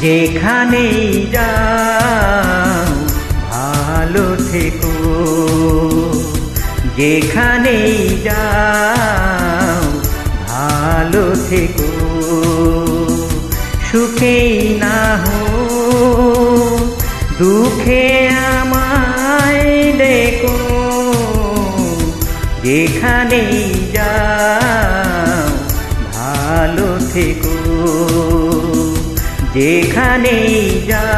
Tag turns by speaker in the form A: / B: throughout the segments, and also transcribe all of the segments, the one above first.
A: যেখানেই যাও, ভালো থেকো। যেখানেই যাও, ভালো থেকো। সুখেই না হো দুঃখে আমায় দেখো। যেখানেই যাও, ভালো থেকো। যেখানেই যাও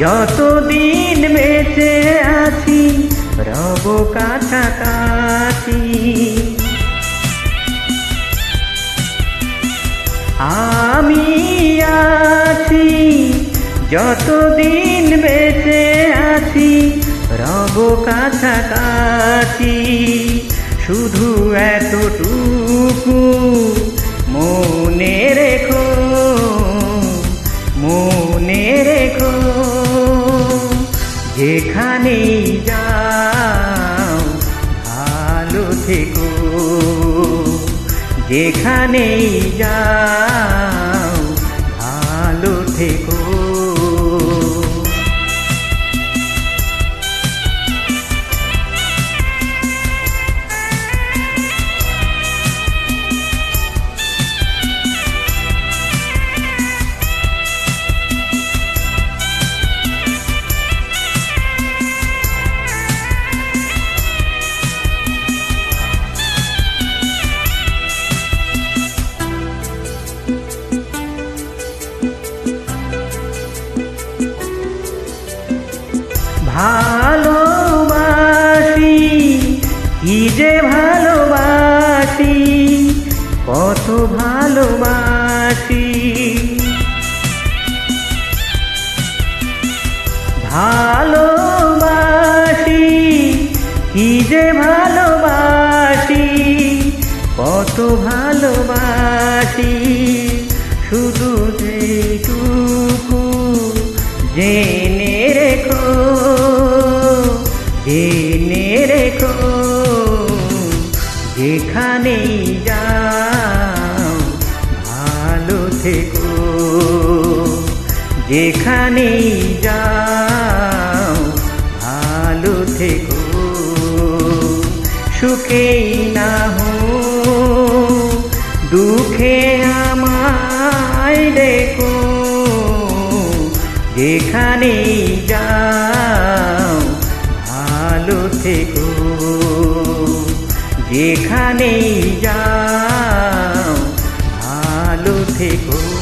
A: যতদিন বেঁচে আছি, রব কাছাকাছি। আমি আছি, যতদিন বেঁচে আছি, রব কাছাকাছি। শুধু এতটুকু মনে রেখো যেখানেই যাও ভালো থেকো। যেখানেই যাও ভালো থেকো। ভালোবাসি কি যে ভালোবাসি কত ভালোবাসি। ভালোবাসি কি যে ভালোবাসি কত ভালোবাসি। জেনে রেখো, যেখানেই যাও, ভালো থেকো। যেখানেই যাও, ভালো থেকো। সুখেই না হো দুঃখে আমায় দেখো যেখানেই ভালো থেকো। যেখানেই যাও ভালো থেকো।